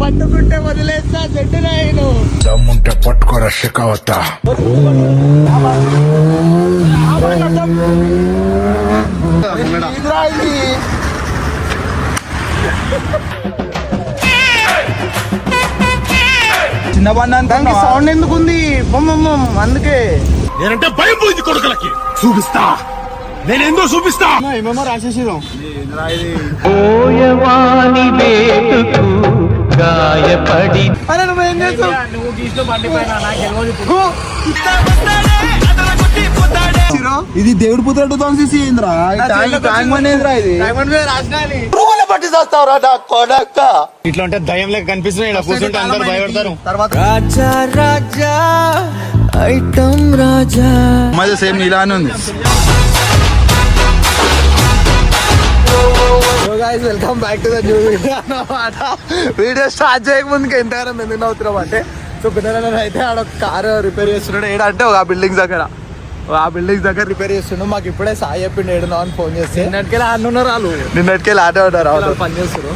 పట్టుకుంటే వదిలేస్తా చెట్టు నేను దమ్ముంటే పట్టుకోరా ఇదిరా ఇది. చిన్న బండి దానికి సౌండ్ ఎందుకు ఉంది అందుకే. నేనంటే భయం పోయింది కొడుకులకి. చూపిస్తా. నేనేందో చూపిస్తా. ఏమేమో వేటుకు గాయపడి అరే నువ్వేం చేస్తావు? నువ్వు గీసిన బండి పైన నాకు ఇది దేవుడి పుత్ర టూ థౌసండ్ ఏంద్రా? పట్టి చేస్తావురా నా కొడక్క ఇట్లా ఉంటే దయ్యం లెక్క కనిపిస్తున్నాయి ఇక్కడ కూర్చుంటే అందరు భయపడతారు. తర్వాత రాజా రాజా ఐటమ్ రాజా. అమ్మాయి సేమ్ ఇలానే ఉంది. Welcome back to the new video అన్నమాట వీడియో స్టార్ట్ చేయక ముందుకు ఎంతగానో ఎందుకు నవ్వుతున్నాం అంటే సో పిల్లలు అయితే ఆడ కారు రిపేర్ చేస్తున్నాడు. ఏడ అంటే ఒక బిల్డింగ్స్ దగ్గర. ఆ బిల్డింగ్స్ దగ్గర రిపేర్ చేస్తున్నాడు మాకు ఇప్పుడే సాయి చెప్పిండు ఏడున్నావు అని ఫోన్ చేస్తే. నిన్నటికెళ్ళి అన్నున్నారు వాళ్ళు? నిన్నటికే ఆట ఉంటారు అవును. పని చేస్తారు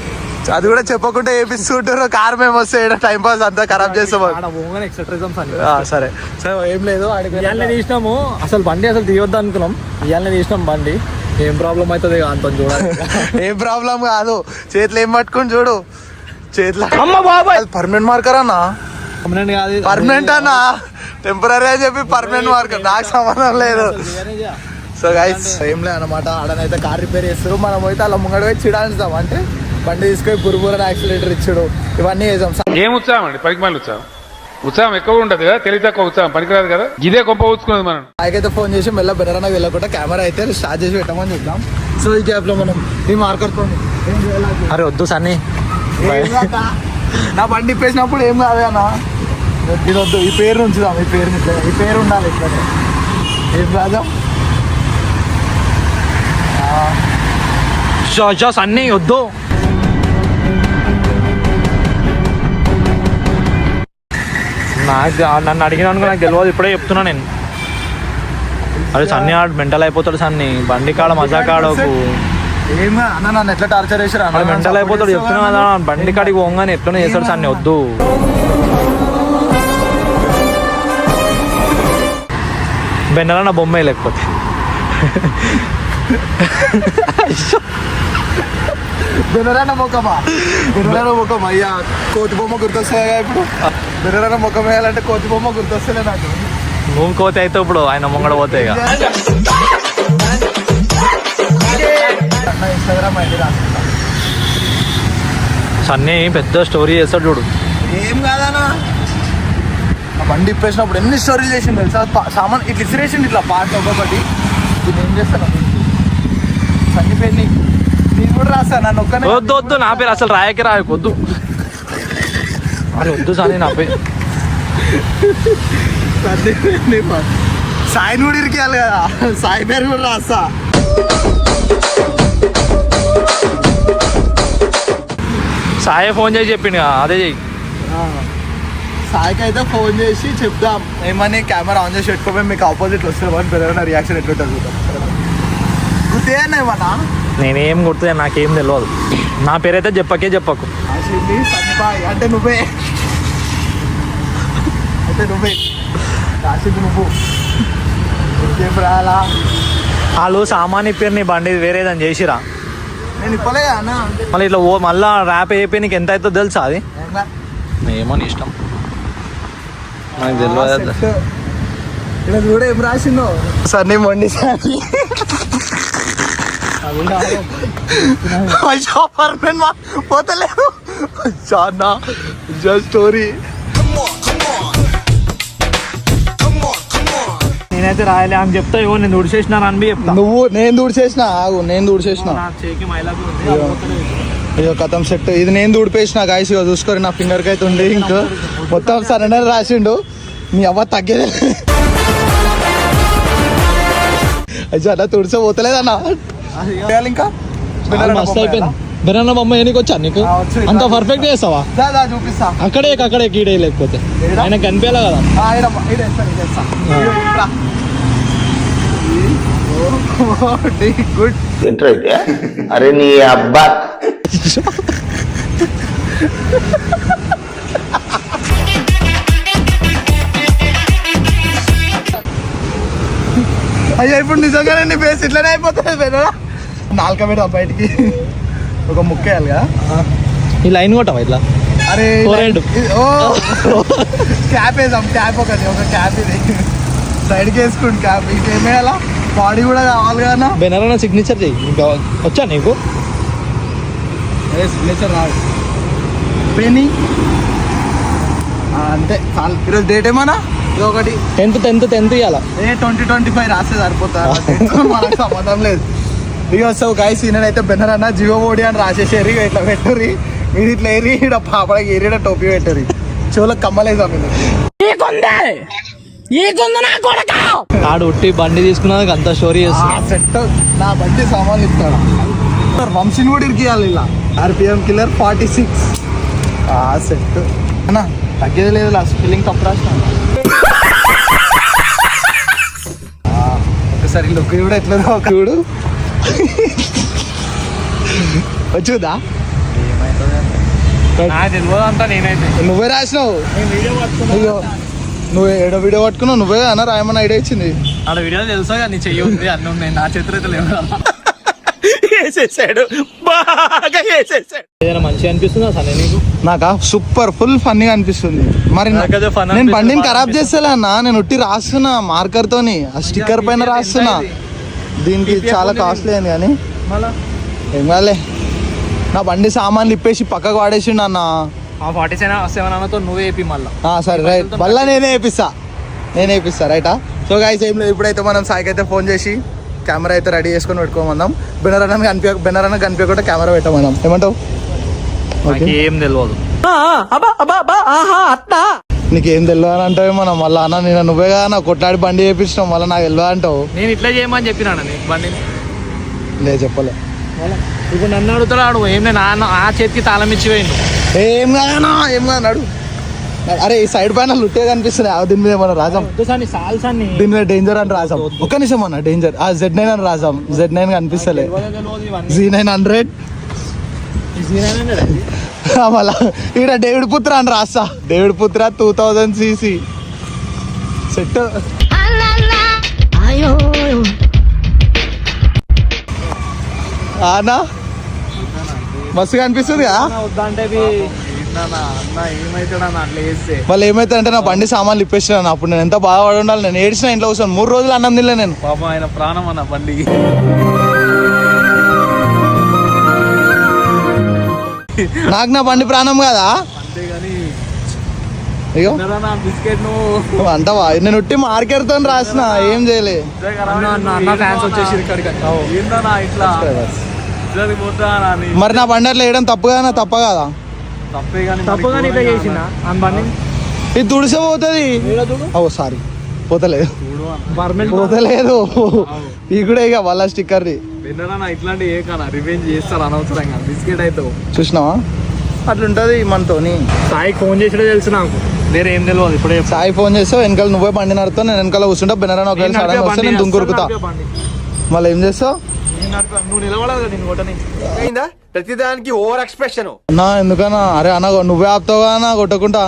అది కూడా చెప్పకుండా వేపిస్తుంటారు కార్ మేము వస్తే టైం పాస్ అంతా ఖరాబ్ చేస్తాం. ఆడ సరే. సరే ఏం లేదు ఇవాళ తీసినాము. అసలు బండి అసలు తీయొద్దు అనుకున్నాం. ఇవాళ తీసినాం బండి. ఏం ప్రాబ్లం అవుతుంది అంత చూడాలి. ఏం ప్రాబ్లం కాదు. చేతిలో ఏం పట్టుకుని చూడు. చేతిలో అమ్మ బాబాయ్! పర్మనెంట్ మార్కర్ అన్నా. పర్మనెంట్ కాదు. పర్మనెంట్ అన్నా. టెంపరీ అని చెప్పి పర్మనెంట్ మార్కర్ నాకు సంబంధం లేదు. సో గైస్ ఏం లేదు అనమాట ఆడనైతే కార్ రిపేర్ చేస్తారు మనం అయితే అలా ముంగడ పోయి చిడాల్స్తాం అంటే బండి తీసుకొని బురుబుర యాక్సిలేటర్ ఇచ్చుడు. ఇవన్నీ చేసాం ఏం ఉత్సాహం అండి? పనికి మళ్ళీ ఉత్సాహం. ఉత్సాహం ఎక్కువ ఉండదు కదా? తెలివి తక్కువ ఉత్సాహం. పనికిరాదు కదా? ఇదే గొప్ప ఊచుకున్నది మనం. అయితే ఫోన్ చేసి మెల్ల బెనరనకు వెళ్ళకుండా కెమెరా అయితే స్టార్ట్ చేసి పెట్టమని చెప్తాం సో ఈ గ్యాప్లో మనం ఈ మార్కర్తో అరే వద్దు సన్నీ? నా బండి ఇప్పేసినప్పుడు ఏం కాదు అన్న. ఇది వద్దు ఈ పేరు ఉంచుదాం ఈ పేరు ఈ పేరు ఉండాలి ఇట్లా ఏం రాజా? సన్నీ వద్దు. నాకు నన్ను అడిగిన అనుకో నాకు తెలియదు ఇప్పుడే చెప్తున్నా నేను. అరే సన్నీ ఆడు మెంటల్ అయిపోతాడు సన్నీ. బండి కాడ మజా కాడకు. అన్న నన్ను ఎట్లా టార్చర్ ఆడు మెంటల్ అయిపోతాడు చెప్తున్నా కదా బండి కాడికి పోగానే ఎట్లనే చేస్తాడు సన్నీ వద్దు. బెన్నరన్న బొమ్మే లేకపోతే. బెనరన్న ముఖమా? బెనరన్న ముఖం అయ్యా కోతి బొమ్మ గుర్తొస్తాయా ఇప్పుడు? బెనరన్న ముఖం వేయాలంటే కోతి బొమ్మ గుర్తొస్తలే నాకు. నువ్వు కోతే అయితే ఇప్పుడు ఆయన ముంగడ పోతే ఇక. ఇన్స్టాగ్రామ్ ఐడి సన్నీ పెద్ద స్టోరీ చేస్తాడు చూడు. ఏం కాదనా ఆ బండి ఇప్పేసినప్పుడు ఎన్ని స్టోరీలు చేసిండు తెలుసా? సామాన్ ఇట్లా ఇసిరేసిండు ఇట్లా పాట ఒక్కొక్కటి ఇది ఏం చేస్తాను చనిపోయింది. నేను కూడా రాసా నన్ను ఒక్కనే వద్దు వద్దు నా పేరు అసలు రాయకి రాయకు వద్దు. అరే వద్దు సన్నీ నా పేరు. సాయిని కూడా ఇరికేయాలి కదా. సాయి పేరు కూడా రాస్తా. సాయే ఫోన్ చేసి చెప్పిండు కదా, అదే చెయ్యి. సాయికి అయితే ఫోన్ చేసి చెప్దాం. ఏమని కెమెరా ఆన్ చేసి పెట్టుకోమని మీకు ఆపోజిట్ వస్తే అని పెరగన రియాక్షన్ ఎట్లుంటుంది చూద్దాం. గుర్తేనా ఏమన్నా? నేనేం గుర్తు నాకేం తెలియదు నా పేరైతే చెప్పకే చెప్పకు. రాసింది సన్నిబాయ్ అంటే నువ్వే. అంటే నువ్వే. రాసింది నువ్వు. ఇంకేం రాలా వాళ్ళు సామాన్ ఇప్పారు నీ బండి వేరేదని చేసిరా. నేను ఇప్పలే అన్న. మళ్ళీ ఇట్లా ఓ మళ్ళా ర్యాప్ అయిపోయి నీకు ఎంత అవుతుందో తెలుసా అది? ఏమో నీ ఇష్టం. నాకు తెలియదు ఇలా చూడ ఏం రాసిందో సన్నీ మొండి సాని అయ్యో పర్మనెంట్ మా పోతలేదు చాలా స్టోరీ నేనైతే రాయలే అని చెప్తా ఇవ్వ నేను దుడిచేసినాను అని చెప్తా నువ్వు నేను దూడు చేసిన ఆగు నేను దూడు చేసిన నా చేకి మైలాకు ఉంది, అయ్యో. కథం సెట్. ఇది నేను దూడిపేసిన గాయస్ ఇక చూసుకొని నా ఫింగర్కి అయితే ఉండి ఇంక మొత్తం సరెండర్ రాసిండు. నీ అవ్వ తగ్గేదే అయ్యో అన్న తుడిసే పోతలేదన్నా చేయాలి ఇంకా? మస్తు అయిపోయింది. బెనానా బొమ్మ ఎనికి వచ్చా నీకు. అంత పర్ఫెక్ట్ చేస్తావా? చూపిస్తా. అక్కడే అక్కడే కీడే లేకపోతే? ఆయన కనిపించాలి కదా. గుడ్ అరే నీ అబ్బా. అయ్యా ఇప్పుడు నిజంగానే నీ ఫేస్ ఇట్లనే అయిపోతుంది బెనరా నాలుక పెడదాం బయటికి ఒక ముక్క వేయాలి కదా. ఈ లైన్ కొట్టవా ఇట్లా? అరే ఓ! క్యాప్ వేసాం క్యాప్ ఒకటి ఒక క్యాప్ ఇది. సైడ్కి వేసుకోండి క్యాప్ ఏం వేయాలా? బాడీ కూడా కావాలి కదా బెనానా సిగ్నేచర్ చెయ్యి. ఇంకా వచ్చా నీకు? సిగ్నేచర్ రాదు పెనీ అంతే చాలు ఈరోజు డేట్ ఏమన్నా? ఇది ఒకటి. టెన్త్ టెన్త్ టెన్త్ ఇవ్వాల ఏ ట్వంటీ ట్వంటీ ఫైవ్ రాస్తే సరిపోతారు మనకు సంబంధం లేదు. ఇక వస్తావు గాయస్ ఈయనైతే బెన్నర్ అన్న జియో ఓడి అని రాసేసారు. ఇక ఇట్లా పెట్టుర్రి. మీరు ఇట్లా ఏరి ఇక్కడ పాపడకి ఏరిడ టోపీ పెట్టుర్రి. చెవులకు కమ్మలేదా మీరు ఆడు ఉట్టి బండి తీసుకున్నందుకు అంత స్టోరీ చేస్తుంది. సెట్. నా బండి సామాన్లు ఇస్తాడు? వంశీని కూడా ఇరికియాలి ఇలా. RPM killer forty six set అన్న తగ్గేది లేదు లాస్ట్ ఫీలింగ్ తప్పు రాసిన. ఒకసారి లుక్ కూడా ఎట్లా చూడు. వచ్చుదా? తెలియదు అంతా నేనైతే. నువ్వే రాసినావు. అయ్యో నువ్వు ఏడో వీడియో పట్టుకున్నావు నువ్వే అన్న రాయమని ఐడియా ఇచ్చింది. ఆడ వీడియో తెలుసా నీ చెయ్యి ఉంది అన్నీ ఉన్నాయి నా చేతులు అయితే లేవు వేసేసాడు. బాగా వేసేసాడు. ఏదైనా మంచిగా అనిపిస్తుందా సరే నీకు? నాకా? సూపర్. ఫుల్ ఫన్నీగా అనిపిస్తుంది. మరి నా- నాకైతే fun నేను బండిని ఖరాబ్. చేస్తలే అన్న నేను ఉట్టి రాస్తున్నా మార్కర్ తోని. ఆ స్టిక్కర్ పైన రాస్తున్నా. దీనికి చాలా కాస్ట్లీ అయింది? కానీ మళ్ళా? ఏం కాలే నా బండి సామాన్లు ఇప్పేసి పక్కకు వాడేసిండు అన్న. ఆ ఫార్టీ సెవెన్ సెవెన్ అన్నతో నువ్వే వేపి మళ్ళా. ఆ, సరే రైట్. మళ్ళా నేనే వేపిస్తా. నేనే వేపిస్తా రైటా? సో గాయస్ ఏం లేదు. ఇప్పుడైతే మనం సాయికి అయితే ఫోన్ చేసి కెమెరా అయితే రెడీ చేసుకొని పెట్టుకోమందాం. బెనర్ అన్న కనిపించ బెనర్ అన్న కనిపించకుండా కెమెరా పెట్టమన్నాం ఏమంటావు? నాకు ఏం తెలియదు నీకేం తెలియదు అని అంటావు మనం. మళ్ళీ అన్న నేను నువ్వే కదా నా కొట్లాడి బండి చేపించినావు. మళ్ళీ నాకు తెలియదు అంటావు. నేను ఇట్లా చేయమని చెప్పినాను నీకు బండి. లే చెప్పలే. ఇప్పుడు నన్ను అడుగుతాడు ఏం నేను ఆ- ఆ చేతికి తాళం ఇచ్చి పోయిండు ఏం కాదన్నా ఏం కాదు నడు అరే ఈ సైడ్ పైన లుట్టే కనిపిస్తున్నాయి. దీని మీద ఏమన్నా సాని సాల్సాన్ని దీని మీద డేంజర్ అని రాసాం ఒక్క నిమిషం అన్న డేంజర్ ఆ జెడ్ నైన్ అని రాసాం జెడ్ నైన్ కనిపిస్తలే. జీ నైన్ హండ్రెడ్ మళ్ళా. ఇక్కడ డేవిడ్ పుత్ర అని రాస్తా. డేవిడ్ పుత్ర టూ థౌజండ్ సీసీ సెట్ ఆనా మస్తుగా అనిపిస్తుంది కదా? మళ్ళీ ఏమైతే అంటే నా బండి సామాన్లు ఇప్పేసినాను అప్పుడు నేను ఎంత బాధపడి ఉండాలి నేను ఏడ్చిన ఇంట్లో కూర్చొని మూడు రోజులు అన్నం తినలే నేను. పాపం ఆయన ప్రాణం అన్న బండికి నాకు నా బండి ప్రాణం కదా? అంటావా నేను ఉట్టి మార్కెట్తో రాసిన ఏం చేయలే. మరి నా బండి అట్లా వేయడం తప్పు కదా తప్ప కదా? తప్పే కానీ ఇట్లా బండి ఇది తుడిసే పోతుంది. Oh sorry. పోతలేదు. పోతలేదు. ఈ కూడా ఇక వాళ్ళ స్టిక్కర్ది. విన్నారా ఇట్లాంటి ఏ కానా? రివెంజ్ చేస్తారు అనవసరంగా. బిస్కెట్ అయితే చూసినావా? అట్లుంటది మనతోని. సాయి ఫోన్ చేసినా తెలుసు నాకు. వేరే ఏం తెలియదు ఇప్పుడే సాయి ఫోన్ చేస్తావు వెనకాల నువ్వే బండి నడుతావు నేను వెనకాల కూర్చుంటా బెనరాని ఒకవేళ సడన్ వస్తే నేను దుంకురుకుతా. మళ్ళీ ఏం చేస్తావు? నువ్వు నిలబడదు నేను కొట్టని. ప్రతిదానికి ఓవర్ ఎక్స్ప్రెషన్. అన్నా ఎందుకన్నా? అరే అన్న నువ్వే ఆపుతావు అన్న కొట్టకుండా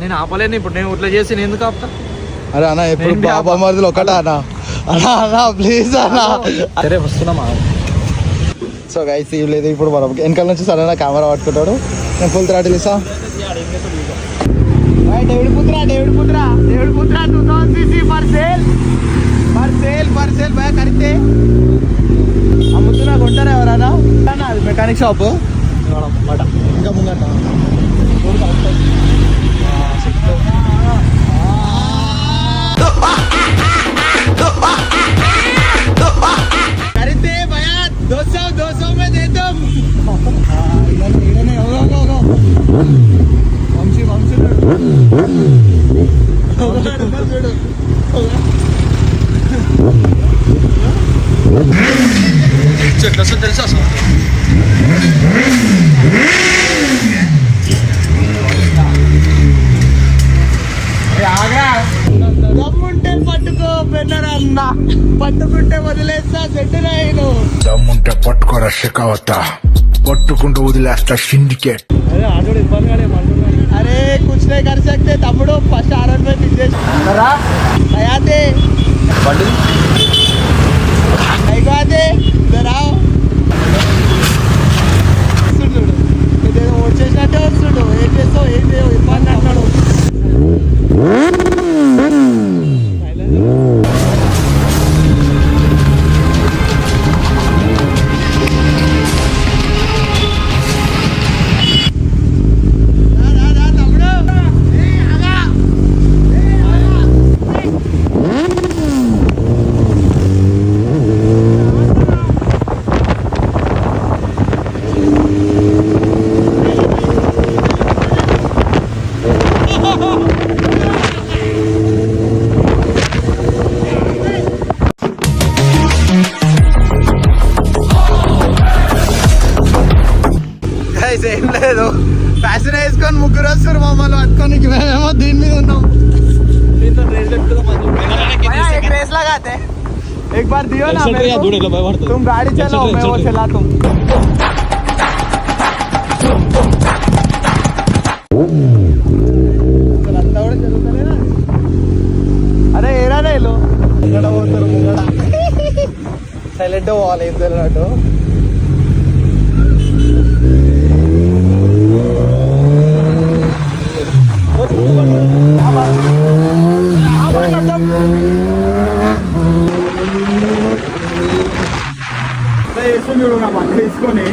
నేను ఆపలేను ఇప్పుడు నేను ఇట్లా చేసి నేను ఎందుకు ఆపుతా? అరే అన్న ఎప్పుడు బాబా మరిదిలో ఒకటా అన్న. అన్న అన్న ప్లీజ్ అన్న. సరే వస్తున్నామా? సో గైస్ ఏం లేదు ఇప్పుడు మనం వెనకాల నుంచి సడన్ కెమెరా పట్టుకుంటాడు. నేను ఫుల్ త్రాటిల్ ఇస్తా. డేవిడ్ పుత్ర డేవిడ్ పుత్ర డేవిడ్ పుత్ర two thousand CC for sale for sale for sale బాగా కడితే. అమ్ముతున్నా కొంటారా ఎవరైనా అన్న, అది మెకానిక్ షాప్ ఇంకా ముంగట खरीदते भैया दो सौ दो सौ में दे दो చెట్లు వస్తుంది తెలుసా అసలు దమ్ముంటే పట్టుకో పెన్నరన్న పట్టుకుంటే వదిలేస్తా చెట్టు నేను దమ్ముంటే పట్టుకోరా శిఖవత పట్టుకుంటూ వదిలేస్తా సిండికేట్. అరే कुछ అరే कर सकते तमड़ो फस्ट आर में पीछे तैयार थे అయిపోతే ఇద్దరా వస్తుండు వచ్చేసినట్టే వస్తుండు ఏం చేస్తావు? ఏం చేయవు ఇబ్బంది అంటున్నాడు ना मेरे को तुम गाड़ी चलाओ मैं वो चलाता हूँ అంతా కూడా జరుగుతలేదా? అరే ఏరా రేలు ముంగడ పోతారు ముంగడ సైలెంట్ పోవాలి ఏం తెలియనట్టు తీసుకొని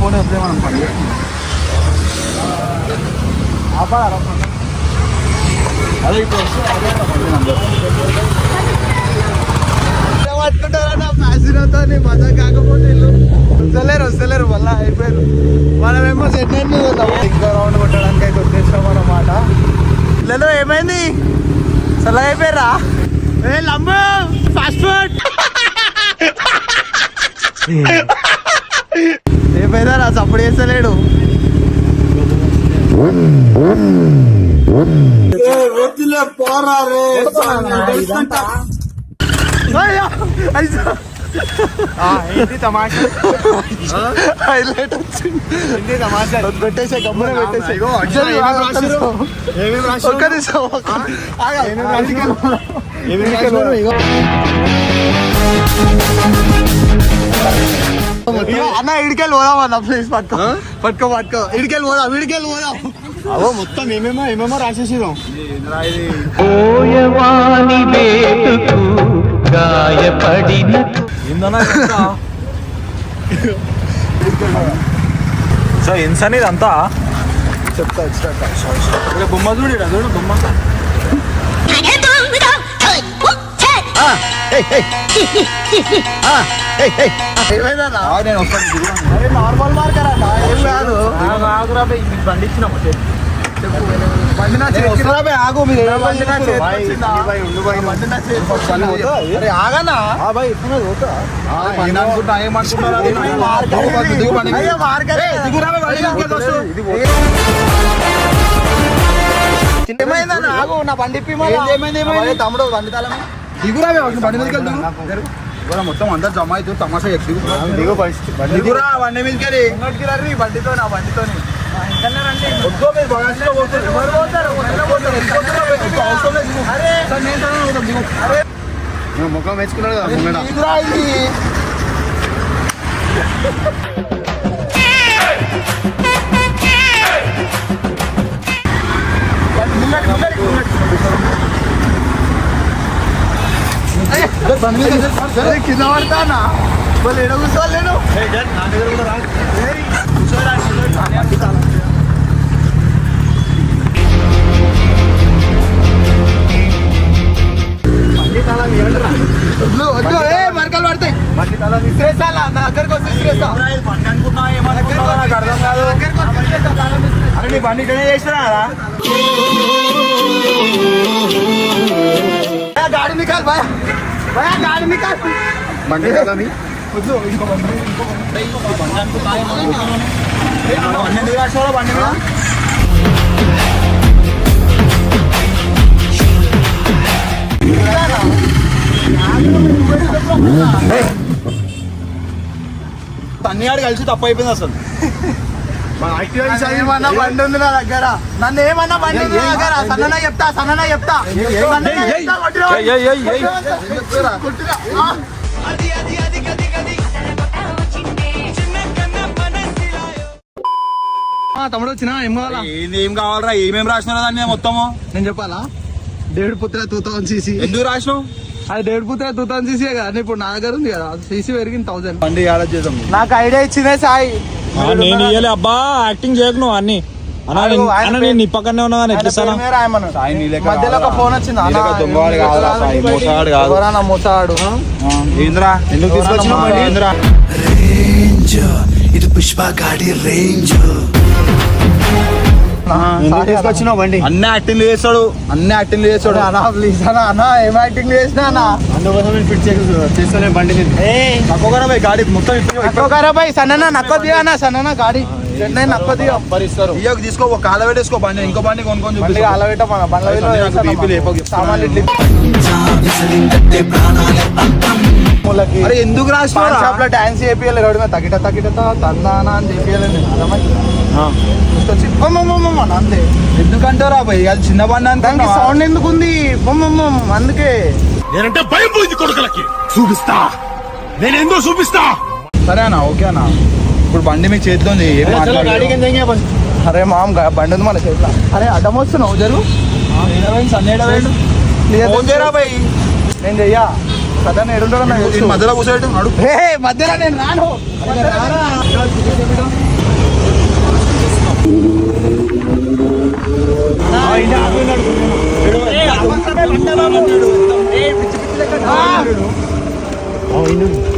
ఫోన్ వస్తే మనం పని అదే ఇప్పుడు పట్టుకుంటారన్న ఫ్యాసినోతో మజా కాకపోతే వీళ్ళు వస్తలేరు వస్తలేరు మళ్ళా అయిపోయారు. మనమేమో సెట్ అయింది ఇంకా రౌండ్ కొట్టడానికి అయితే వచ్చేసాం అన్నమాట. ఇళ్ళలో ఏమైంది? చల్ల అయిపోయారా? ఏ లంబు ఫాస్ట్ ఫుడ్ ఏమైందా నా సప్పుడు చేస్తలేడు. హైలైట్ వచ్చింది. పెట్టేసే గమ్మున పెట్టేసే ఒక్క నిమిషం. ఒక్క అన్న ఇడికెళ్ళి పోదాం అన్న ప్లీజ్ పట్టుకో. పట్టుకో పట్టుకో. ఇడికెళ్ళి పోదాం ఇడికెళ్ళి పోదాం. అవో మొత్తం ఏమేమో ఏమేమో రాసేసిదాం గాయపడిన సో ఇన్సన్ ఇదంతా చెప్తా బొమ్మ చూడు చూడు బొమ్మ. నార్మల్ మార్కర్ అన్న? ఏం కాదు. బండి ఇచ్చినాము ఏమైందన్న? ఆగు నా బండి తమ్ముడు బండి తాళం. దిగురా బండి మీదకి దిగు మొత్తం అందరు జమ అయితే తమాషా ఎక్కువ దిగు. బండి. దిగురా బండి మీదకి వెళ్ళి బండితో నా బండితోని వద్దు మీరు బగాసులో పోతుంది ఎవరు పోతారు? ఎవరు పోతారు? అవసరం లేదు దిగు. అరే సార్, నేను తనని పోతాం, దిగు. అరే నువ్వు ముఖం వేసుకున్నాడు కదా ముంగడ. దిగురా ఇది అరే, కింద పడతానా వాళ్ళు ఎడ కూర్చోలేను వద్దు, వద్దు, ఏ, మరకలు పడతాయి విసిరేసాలా నా దగ్గరకు వచ్చి విసిరేస్తా దగ్గరకు వచ్చి విసిరేస్తా, తాళం విసిరేస్తా. అరే నీ బండి ఇక్కడే చేసినా भैया गाड़ी निकाल भैया Bangga ka namin? பன்னெண்டு வருஷம் பண்ணுங்களா తన్యాడు కలిసి తప్పు అయిపోయింది అసలు ఏమన్నా బండి ఉంది నా దగ్గర? నన్ను ఏమన్నా బండి ఉంది నా దగ్గర? సన్నన చెప్తా సన్నన చెప్తా. ఆ, తమ్ముడు వచ్చినా? ఏం కావాలా? ఏం కావాలరా? ఏమేం రాసినారా దాన్ని మొత్తము? నేను చెప్పాలా? డేవిడ్ పుత్ర టూ థౌసండ్ సీసీ. ఎందుకు రాసినావు? అది డేవిడ్ పుత్ర టూ థౌసండ్ సీసీ కదా? ఇప్పుడు నా దగ్గర ఉంది కదా. సీసీ పెరిగింది థౌసండ్ బండి ఆడ చేద్దాం? నాకు ఐడియా ఇచ్చిందే సాయి. నేను ఇయ్యలే అబ్బా యాక్టింగ్ చేయకు నువ్వు అన్ని. నేను నీ పక్కనే ఉన్నా కానీ ఎట్లా మధ్యలో ఒక. ఫోన్ వచ్చింది. కాదు. మోసాడు? ఏందిరా? ఎందుకు ఇది పుష్ప గాడి రేంజ్ తీసుకొచ్చినావు బండి? అన్ని యాక్టింగ్ చేస్తాడు అన్ని యాక్టింగ్ చేస్తాడు అన్నా ప్లీజ్ అన్నా అన్నా ఏం యాక్టింగ్ చేసినా అన్నా? అందుకోసం నేను ఫిట్ చేస్తాను బండి తక్కువ గాడి మొత్తం నక్కో కారాబాయ్ సన్న నక్కో దిగా అన్న సన్న గాడి. చెన్నై నక్కో దిగా ఇయ్యకు తీసుకో ఒక కాల పెట్టేసుకో బండి ఇంకో బండి కొనుక్కొని మన బండ్ల బీపీ. సామాన్లు అరే ఎందుకు రాసినావు షాప్లో డాన్స్ చేపియాలి రోడ్డు మీద తగిట తగిట తందానా అని తీసుకొచ్చి బొమ్మమ్మ అంతే. అది చిన్న బండి సౌండ్ ఎందుకు ఉంది బొమ్మమ్మ అందుకే. నేనంటే భయం పోయింది కొడుకులకి. చూపిస్తా. నేనేందో చూపిస్తా. సరే అన్న ఓకే అన్న. ఇప్పుడు బండి మీ చేతిలో ఉంది. అరే మామ్ బండి ఉంది మన చేతిలో. అరే అడ్డం వస్తున్నావు జరుగు. నేను చెయ్యా. కదా నేను. మధ్యలో కూర్చోబెట్టు నడు హే, హే, మధ్యలో నేను రాను.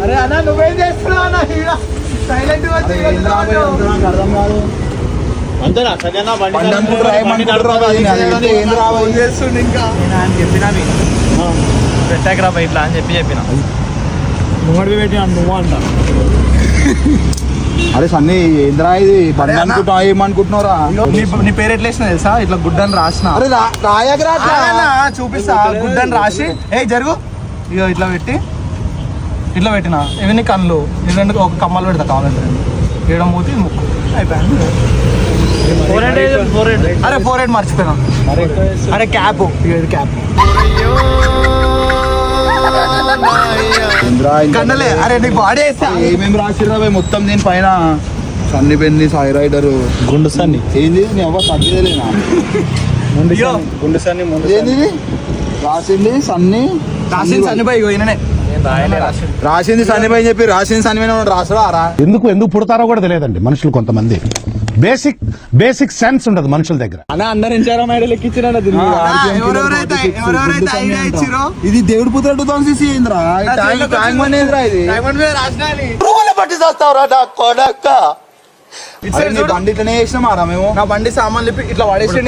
అరే అన్న నువ్వేం చేస్తున్నావు అన్న సైలెంట్ పెట్టాకరా ఇట్లా అని చెప్పి చెప్పిన ముంగడి పెట్టి నువ్వు అంట అరే సన్నీ ఏంద్రా ఇది? బండి. అనుకుంటున్నావు ఏమనుకుంటున్నారా నీ పేరు ఎట్లా వేసిన తెలుసా? ఇట్లా గుడ్డని రాసిన. అరే రా- రాయకురా అట్లా. అన్న, చూపిస్తా. గుడ్డని రాసి. ఏ జరుగు. ఇక ఇట్లా పెట్టి. ఇట్లా పెట్టిన. ఇవి నీ కళ్ళు. ఇవి రెండు ఒక కమ్మలు పెడతా కావాలంటే ఏడ మూతి ఇది ముక్కు. అయిపోయింది. అరే ఫోర్ ఎయిట్ మర్చిపోయినా. అరే క్యాప్ ఇది క్యాప్ కన్నలే. అరే నీ బాడీ వేస్తా. ఏమేమి రాసిర్రా పోయి మొత్తం దీని పైన సన్నీ పెన్ని సాయి రైడర్. గుండు సన్ని. ఏంది? నీ అవ్వ తగ్గలేనా అయ్యో, గుండు సన్ని ముందు ఏంది? రాసింది సన్నీ రాసింది సన్నిబాయి ఇగో ఈయననే. రాసింది. సన్నిపై చెప్పి రాసింది సన్నిపైన రాసరా ఎందుకు? ఎందుకు పుడతారో కూడా తెలియదండి మనుషులు కొంతమంది. బేసిక్ బేసిక్ సెన్స్ ఉండదు మనుషుల దగ్గర. అన్న అందరు ఇచ్చిరో ఇది దేవుడు పుత్ర టూ థౌసండ్ సిక్స్ ఏంద్రా ట్యాంక్ ట్యాంక్ బండి ఏంద్రా ఇది. డైమండ్ మీద రాసినా అని. ఇటు అరే సైడ్ నీ చూడు. బండి ఇట్లనే చేసినాం ఆరా మేము? నా బండి సామాన్లు ఇట్లా పడేసి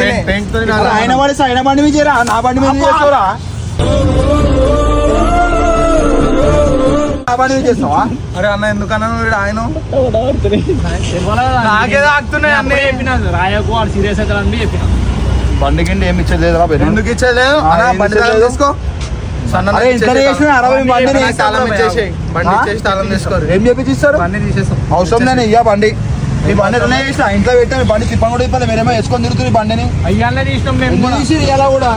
ఆయన వాడి ఆయన బండి మీద చేయరా నా బండి మీద చేస్తావురా? అరే అన్న ఎందుకన్నా ఆయన నాకేదో ఆగుతున్నాయి అన్నీ. చెప్పిన రాయకు వాడు సీరియస్ అవుతారని చెప్పిన బండి కింద ఏమి బెర్రీ. ఎందుకు ఇచ్చలేదు అన్న బండి తాళం ఇచ్చలేదు? తీసుకో ఏం అవసరం నేను ఇయ్యా బండి. ఈ బండి ఎట్లనే చేసిన? ఇంట్లో పెట్టాను బండి తిప్పని కూడా ఇవ్వాలి మీరేమో వేసుకొని తిరుగుతుంది బండిని. అయ్యాలనే తీసినాం మేము. తీసిర్రు ఇలా కూడా?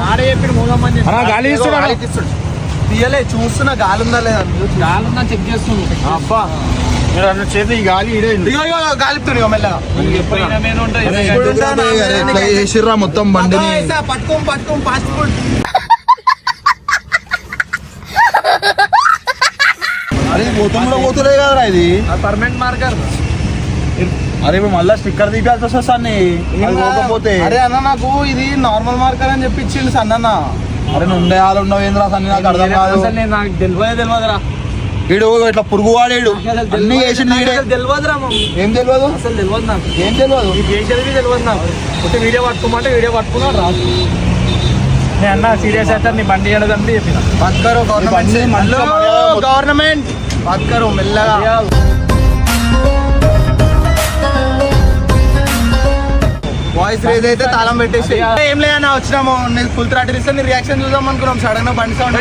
చెప్పిన. గాలి తీస్తుండు. తీయలే చూస్తున్నా గాలి ఉందా లేదా చూస్తున్నా. గాలుందా చెక్ చేస్తుంది. అబ్బా మీరు అన్న చేతి ఈ గాలి గాలిపుతుంది మెల్లగా. మొత్తం ఏసా, పట్టుకోం పట్టుకోం ఫాస్ట్ ఫుడ్ అరే పోతుంది పోతులే కదరా ఇది. పర్మనెంట్ మార్కర్ అరే మళ్ళీ స్టిక్కర్ తీపియాల్సి వస్తుంది పోకపోతే. అరే అన్న నాకు ఇది నార్మల్ మార్కర్ అని చెప్పి ఇచ్చిండు సన్న అరే నువ్వు ఉండే వాళ్ళు ఉండవు సన్ని నాకు అర్థం కాదు. నాకు తెలియదే తెలియదురా. వీడు ఇట్లా పురుగు వాడేడు అసలు అన్ని తెలియదు తెలియదురా ఏం తెలియదు? అసలు తెలియదు నాకు. ఏం తెలియదు? ఈ చేసేది తెలియదు నాకు. ఒకటి వీడియో పట్టుకోమంటే వీడియో పట్టుకున్నాడు రాదు నేను అన్న సీరియస్ అయితే నీ బండి చేయడం చెప్పిన. పక్కరు గవర్నమెంట్ గవర్నమెంట్ పక్కరు మెల్లగా. వాయిస్ రేజ్ అయితే తాళం పెట్టేసి. ఏం లేదన్నా వచ్చినాము. నేను ఫుల్ థ్రాటిల్ ఇస్తే నీ రియాక్షన్ చూద్దాం అనుకున్నాం. సడన్గా బండి సౌండ్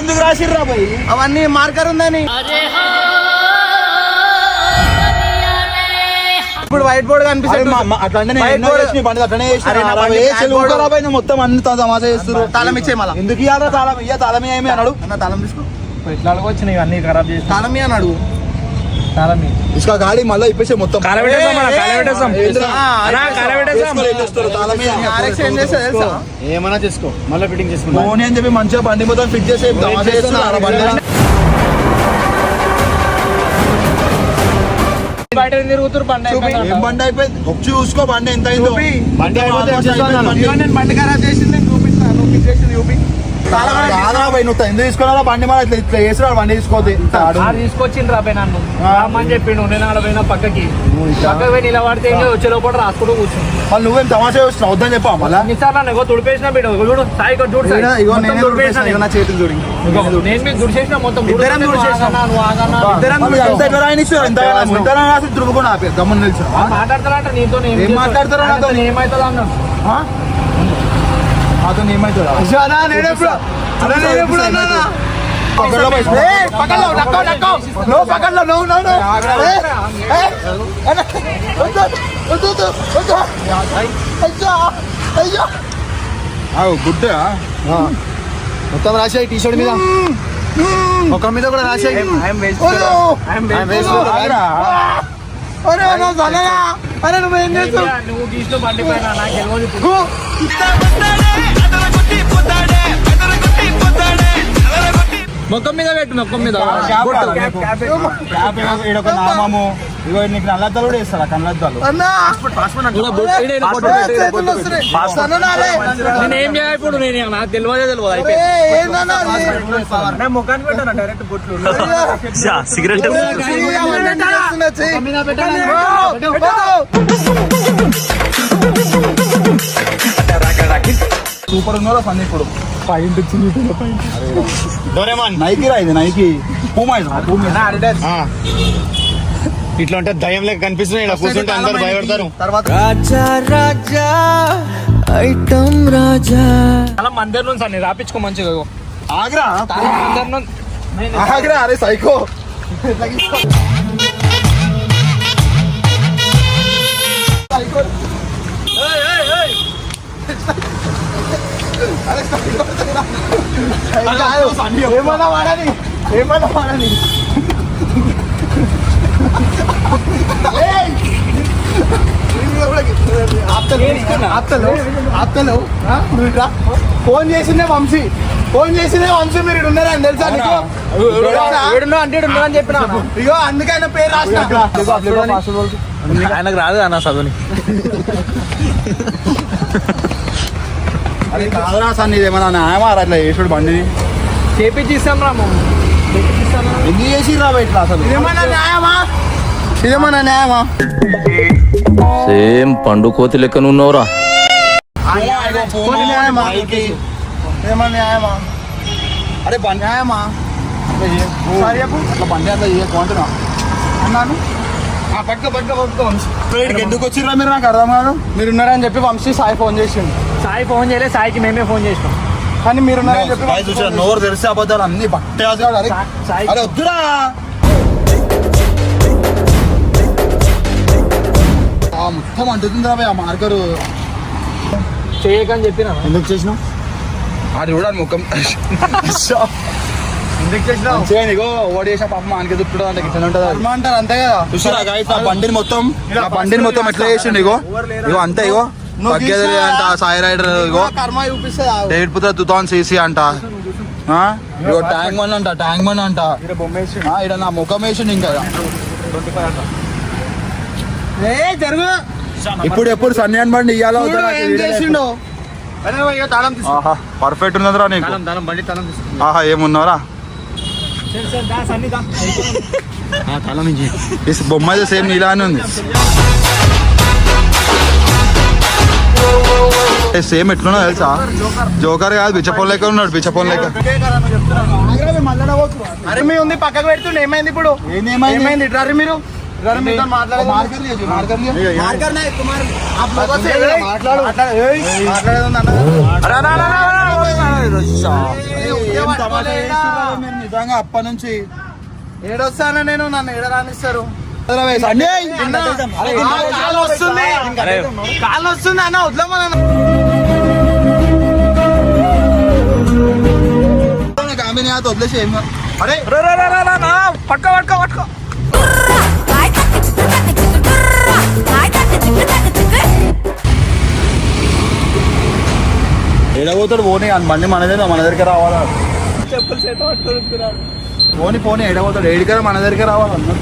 ఎందుకు రాసిర్రా అవన్నీ మార్కర్ ఉందని. ఇప్పుడు వైట్ బోర్డ్ కనిపిస్తుంది అట్లనే మొత్తం అన్ని తమాషా చేస్తున్నారు తాళం ఇచ్చే మళ్ళా. ఎందుకు ఇవ్వాలా తాళం? ఇయ్య తాళం ఏమి అన్నాడు. అన్న తాళం తీసుకో. ఎట్లా వచ్చినాయి ఇవన్నీ ఖరాబ్ చేసి తాళం ఇయ్య అన్నాడు ఇసుక గాడి మళ్ళీ ఇప్పేసే మొత్తం. ఏమన్నా చేసుకో మళ్ళీ ఫిట్టింగ్ చేసుకుంటా పోనీ అని చెప్పి మంచిగా బండి మొత్తం ఫిట్ చేసి బండి అయిపోయింది వచ్చి చూసుకో బండి ఎంత అయిందో. బండి అయిపోతే బండి. ఖరాబ్ చేసింది చూపిస్తాను చేసింది చూపి. నువ్వు ఎందుకు తీసుకున్నా బండి మన ఇట్లా ఇట్లా చేసిరా బండి తీసుకోవద్దు రాబోయ్ నన్ను రామని చెప్పిండు. నేను పక్కకి. పక్కకి పోయి నిలబడితే వచ్చే లోపల రాసుకుంటూ కూర్చుంది మళ్ళీ నువ్వేం తమాషా చేస్తున్నావు? వద్దని చెప్పా మళ్ళా? నన్ను ఇగో తుడిపేసిన బిడ్డ. చూడు సాయి చూడు. ఇగో, నేనే తుడిపేసిన నా చేతులు చూడు. నేను మీకు దుడిచేసిన మొత్తం ఇద్దరం దుడిచేసిన, ఆపే గమ్మున నిల్చో. ఆ మాట్లాడతారంట నీతో ఏం మాట్లాడతారో నాతో? ఏమైతుందో అన్నాడు అతను ఏమవుతుందా అన్నా, నేను ఎప్పుడు అన్నా, నేను ఎప్పుడు అన్నానా? పక్కలో పక్కలో, నక్కో, నక్కో. నువ్వు పక్కలో, అన్నా, వద్దు, వద్దు, వద్దు. అయ్యో, అయ్యో. గుడ్ మొత్తం రాసాయి టీ షర్ట్ మీద ఒక మీద కూడా రాసాయి. అరే నువ్వేం చేస్తావు? మొక్కం మీద పెట్టు మొక్కం మీద. నామము. ఇగో నీకు నల్లద్దాలు కూడా ఇస్తారా కళ్ళద్దాలు. నేను ఏం చేయాలి ఇప్పుడు? నేను నాకు తెలియదే తెలియదు సిగరెట్ సూపర్ ఉన్నారో పని ఇప్పుడు? నైకి రా ఇది నైకి పూమా ఇది పూమా ఇట్లా ఉంటే దయ్యం లెక్క కనిపిస్తుంది ఇలా కూర్చుంటే అందరు భయపడతారు. తర్వాత చాలా మందిర్ నుంచి అన్ని రాపించుకో మంచిగా. ఆగ్రా. మందిర్ నుంచి ఆగ్రా అరే సైకో. ఏమన్నా వాడని ఏమన్నా వాడని. ఆ? నువ్వు. ఫోన్ చేసిందే వంశీ. ఫోన్ చేసిందే వంశీ మీరు ఇక్కడ ఉన్నారని తెలుసా నీకు? అంటే అని చెప్పిన? ఇగో అందుకే ఆయన పేరు రాసిన. ఆయనకు రాదు అన్న చదువుని. అరే కాదురా సార్ నీది ఏమన్నా న్యాయమా? రా ఇట్లా చేసుడు బండిని. చేపించి ఇస్తాం రా. ఇట్లా అసలు? ఇదేమన్నా న్యాయమా? ఇదేమన్నా న్యాయమా? సేమ్ పండు కోతి ఏమన్నా న్యాయమా? అరే బండి న్యాయమా? అట్లా బండి అంతా అన్నాను. పక్క పక్క పక్క వంశీ. ఇక్కడికి ఎందుకు వచ్చిర్రా మీరు నాకు అర్థం కాదు. మీరు ఉన్నారని చెప్పి వంశీ సాయి ఫోన్ చేసిండు. సాయి ఫోన్ చేయలే సాయికి మేమే ఫోన్ చేసినాం. కానీ మీరు చూసినా నోరు తెరిస్తే అబద్ధాలు అన్ని బట్టే అరే వద్దురా! ఆ మొత్తం అంటుతుందిరా భయ్ ఆ మార్కరు. చేయకని చెప్పిన? ఎందుకు చేసినావు? ఆడు చూడాలి ముఖం. ఎందుకు చేసినావు? చేయండి ఇగో ఓడి చేసిన పాపం ఆయనకి దుప్పుడు అంటే ఇట్లా ఉంటుంది? అది. అంటారు అంతే కదా. చూసారా గాయస్ నా బండిని మొత్తం నా బండిని మొత్తం ఎట్లా చేసిండు ఇగో? ఇగో అంతే ఇగో. తగ్గేది? అంట సాయి రైడర్. డేవిడ్ పుత్ర టూ థౌసండ్ సీసీ అంట. ఆ? ఇగో ట్యాంక్ మన్ అంట ట్యాంక్ మన్ అంట. ఆ, ఈడ నా ముఖం వేసిండు ఇంకా ఏ జరుగు. ఇప్పుడు ఎప్పుడు సన్యాన్ బండి ఇయ్యాలో పర్ఫెక్ట్ ఉన్నదిరా నీకు. ఆహా ఏమున్నారా ఈ బొమ్మ అయితే సేమ్ ఇలానే ఉంది. సేమ్ ఎట్లున్నా తెలుసా? జోకర్ కాదు బిచ్చపోన్ లేక ఉన్నాడు బిచ్చపోన్ లేక ఉంది పక్కకు పెడుతుండే ఏమైంది ఇప్పుడు? ఏమైంది? ఇట్రారు మీరు. నిజంగా అప్ప నుంచి? ఏడొస్తానా నేను? నన్ను ఏడ రానిస్తారు? వస్తుంది కాలు వస్తుంది అన్న వదలమన్న వదిలేసి అరే పట్టుకో పోనీ బండి మనదే మన దగ్గరికి రావాలా? పోనీ పోనీ ఎడబోతాడు ఏడికరా మన దగ్గరికి రావాలన్నా.